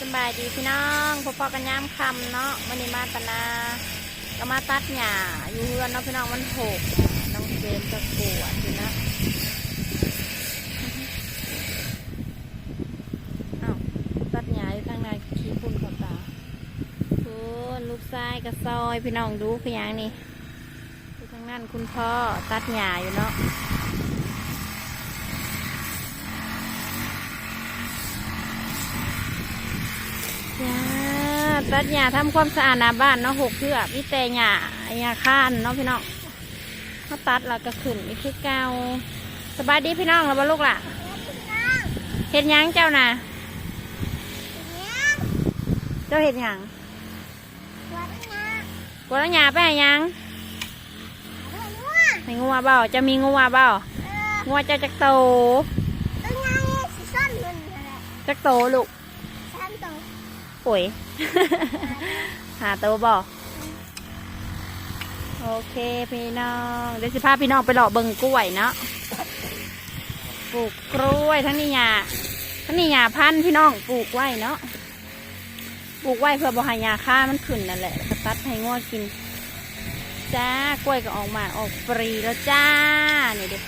สบายดีพี่น้องพอพอกันยามคำเนาะมันนี้มาตนาก็มาตัดหญ้าอยู่เฮือนเนาะพี่น้องมันหกน้องเจมส์จะปวดอยู่นะเอ้าตัดหญ้าอยู่ทางในขี้พุ่นขอบตาคุณลูกชายกระซอยพี่น้องดูคือยังนี่อยู่ทางนั้นคุณพ่อตัดหญ้าอยู่เนาะ จ้าตัดหญ้าทำความสะอาดหน้าบ้านเนาะหกเพื่อพี่แต่หญ้าหญ้าข้านเนาะพี่น้องเขาตัดแล้วก็ขึ้นอีกคือเก่าสบายดีพี่น้องแล้วบ่ลูกล่ะเห็ดหยังเจ้าน่ะเจ้าเห็ดหยังกดแล้วหญ้าไปให้หยังให้งัวเบ้าจะมีงัวเบ้างัวเจ้าจักโตจักโตลูก ปุ๋ย หาตัวบ่โอเคพี่น้องเดี๋ยวสิพาพี่น้องไปหลอเบิ่งกล้วยเนาะปลูกกล้วยทั้งนี้หญ้าทั้งนี้หญ้าพันธุ์พี่น้องปลูกไว้เนาะปลูกไว้เพื่อบ่ห้หญ้าค่ามันขึ้นนั่นแหละแล้วก็ตัดให้งวกิน จ้ากล้วยก็ออกมาออกปรีแล้วจ้านี่ดิ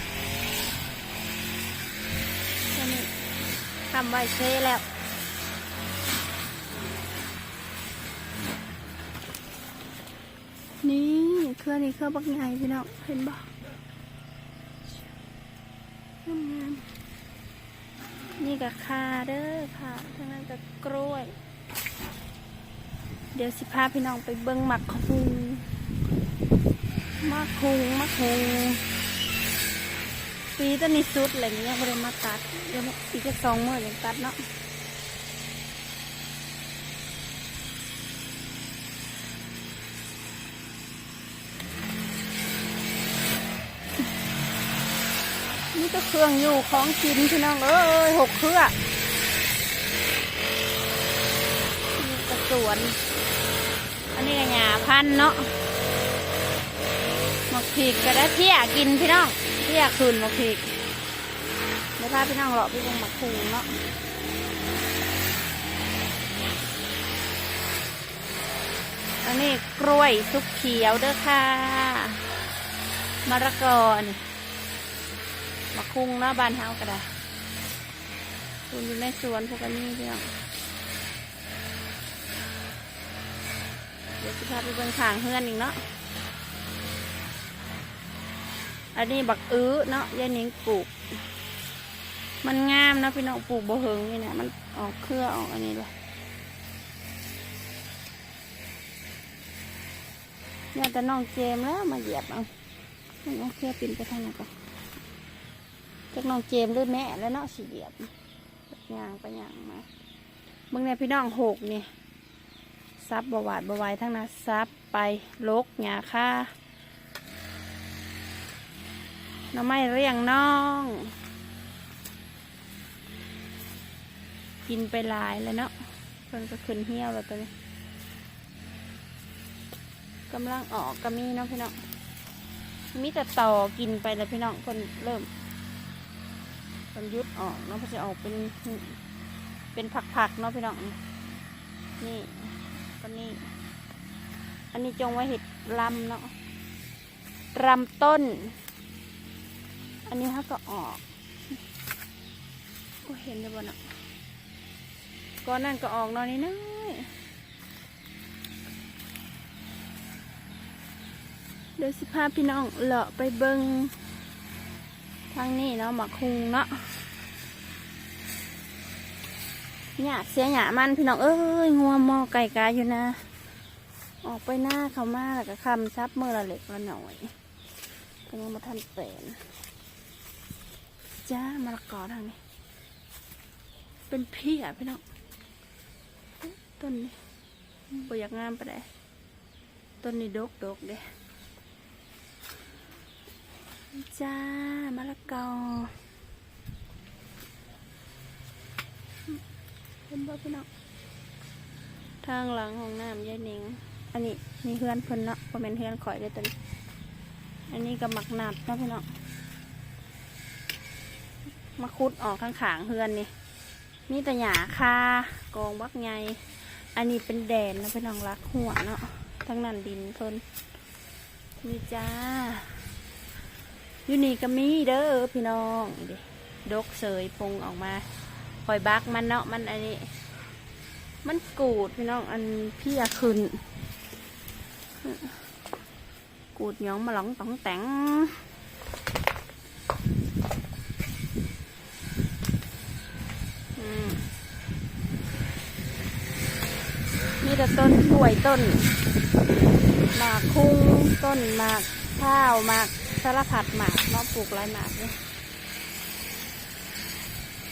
แค่นี้ทำไว้เช่แล้ว นี่เค รื่อนี้เครื่องบักไงพี่น้องเห็นบ่งามนี่กับคาเด้อค่ะทั้งนั้นกับกล้วย เดี๋ยวสิพาพี่น้องไปเบิ้งหมักคุงมักคุงมักคุงปีต้นนี้สุดอะไรเงี้ยไม่ได้มาตัดเดี๋ยวอีกแค่สองเมื้อยังตัดเนาะ ก็เครื่องอยู่ของกินพี่น้องเอ้ยหกเครื่องนี่กระสวน อันนี้ก็หญ้าพันเนาะหมกผีกก็ได้เที่ยกินพี่น้องเที่ยคืนหมกผีกเดี๋ยวพาพี่น้องเลาะไปลงหมักคูเนาะอันนี้กล้วยซุปเขียวเด้อค่ะมะระกอนี่ มาคุงเนาะบ้านเฮาก็ได้คุณอยู่ในสวนพวกอันนี้พี่น้องเดี๋ยวสิพาไปเบิ่งทางเฮือนอีกเนาะ อันนี้บักอื้อเนาะยายนิงปลูก มันงามนะพี่น้องปลูกบ่เฮงนี่เนี่ยมันออกเครือออกอันนี้เลยเนี่ยแต่น้องเจมแล้วมาเหยียบเอาน้องเครือปินไปทางไหนก่อน จากน้องเจมส์หรือแม่แล้วเนาะสีเหยียบย่างไปย่างมาเมื่อไงพี่น้องหกนี่ซับบวาดบไวายทั้งนั้นซับไปลกหยาค่าน้ำไม้เรียงน้อง กินไปลายแล้วเนาะเพิ่นก็ขึ้นเหี้ยวแล้วตัวนี้กำลังออกก็มีเนาะพี่น้องมีแต่ต่อกินไปแล้วพี่น้องคนเริ่ม นยุดออกเนาะเพราะจะออกเป็นเป็นผักๆเนาะพี่น้องนี่ก็นี่อันนี้จงไว้เห็ดลำเนาะลำต้น อันนี้เขาก็ออกโอ้เห็นเลยบ่เนาะก่อนนั่นก็ออกนอนนี่น้อยเดี๋ยวสิพาพี่น้องเลาะไปเบิง ทางนี้เนาะหมักคุงเนาะหยาเสียหยามันพี่น้องเอ้ยงัวหมอไก่กาอยู่นะ ออกไปหน้าเขามาแล้วก็คำซับเมื่อละเล็กละหน่อยก็ยังมาทันเป็นจ้ามะละกอทางนี้ เป็นพี่อะพี่น้องต้นนี้บอยากงามไปได้ต้นนี้ดกดกๆเด้ จ้ามะละกอเห็นบ่พี่น้องทางหลังของน้ำยายหนิง อันนี้มีเฮือนเพิ่นเนาะบ่แม่นเฮือนข่อยเลยตัวนี้อันนี้ก็หมักนัดเนาะพี่น้องมาคุดออกข้างขางๆเฮือนนี่มีแต่หยาคากองบักไงอันนี้เป็นแดนนะพี่น้องรักหัวเนาะทั้งนั้นดินเพิ่นนี่จ้าอ ยู่นี่ก็มีเด้อพี่น้องดิดกเสยพงออกมาปล่อยบักมันเนาะมันอันนี้ มันกูดพี่น้องอันพี่อะขึ้นกูดหย้องมาหลงตองแต่งมมีแต่ต้นกล้วยต้นหมากคุ้งต้นหมากข้าวหมาก สารพัดหมากเนาะปลูกหลายหมากเลย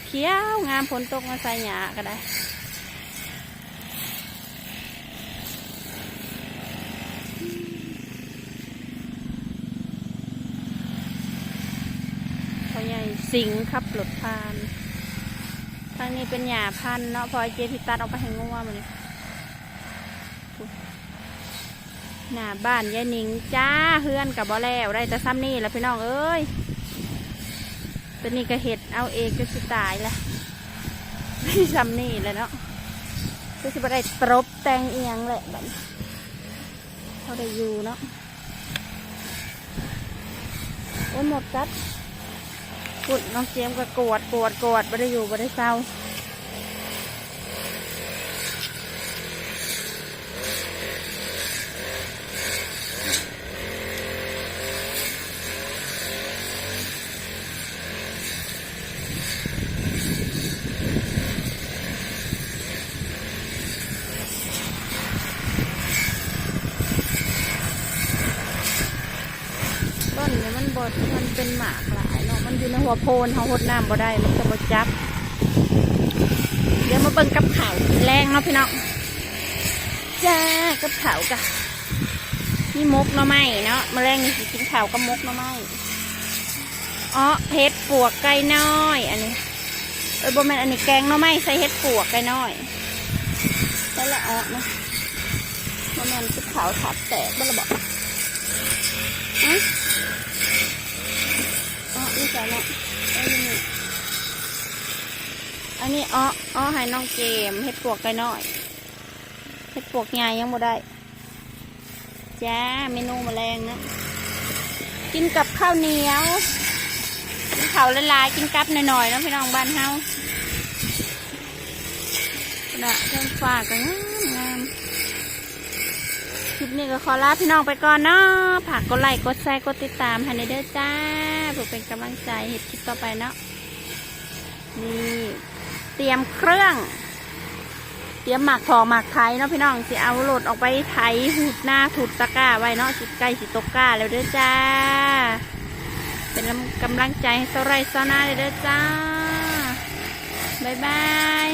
เขียวงามฝนตกมาใส่หยาก็ได้พ่อใหญ่สิงห์ขับรถผ่าน ทางนี้เป็นหญ้าพันเนาะพอไอ้เจพิตัดเอาไปให้งัวมันนี่ หน้าบ้านยายหนิงจ้าเฮือนกับบ่แล้วได้แต่ซ้ำนี่แหละพี่น้องเอ้ยตัวนี้ก็เห็ดเอาเองก็สิตายละซ้ำนี่แหละเนาะก็สิบ่ได้ตรบแตงเอียงแหละบัดนี้เขาได้อยู่เนาะโอ้หมดกัดกุดน้องเจียมก็กวดกวดกวดไม่ได้อยู่ไม่ได้เศร้าต้นเนี่ยมันบ ดมันเป็นหมากหลายเนาะมันอยู่ในหัวโพนเขาหดน้ำบ่ได้มันจะบ่จับ เดี๋ยวมาเบิ่งกับข่าวแรงเนาะพี่น้องจ้ากับข่าวกะนี่มกหน่อไม้เนาะมาแรงนี่กินข่าวกับมกหน่อไม้อ๋อเห็ดปวกไก่น้อย อันนี้เออบ่แม่นอันนี้แกงหน่อไม้ใส่เห็ดปวกไก่น้อยแต่ละอ๋อนะบ่แม่นคือขาวถับแตกบ่ละบอกอะอ๋อ นี่ส่เนาะอันนี้อ๋ออ๋อให้น้องเกมเห็ดปวกไก่น้อยเห็ดปวกใหญ่ยังบ่ได้ จ้าเมนูมแมลงนะกินกับข้าวเหนียว กินข้าวละลายกินกับหน่อยๆนะพี่น้องบ้านเฮาน่ะเครื่องฝากก็งามงามคลิปนี้ก็ขอลาพี่น้องไปก่อนเนาะฝากกดไลค์กดแชร์กดติดตามให้ในเด้อจ้า เพื่อเป็นกำลังใจเห็ดคลิปต่อไปเนาะนี่เตรียมเครื่อง เตรียมหมักพอหมักไทยเนาะพี่น้องสิเอาโหลดออกไปไถหูดหน้าถูดตะก้าไว้เนาะสิใกล้สิตกก้าแล้วเด้อจ้า เป็นกำลังใจให้เท่าไรเท่าหน้าเลยเด้อจ้า บ๊ายบาย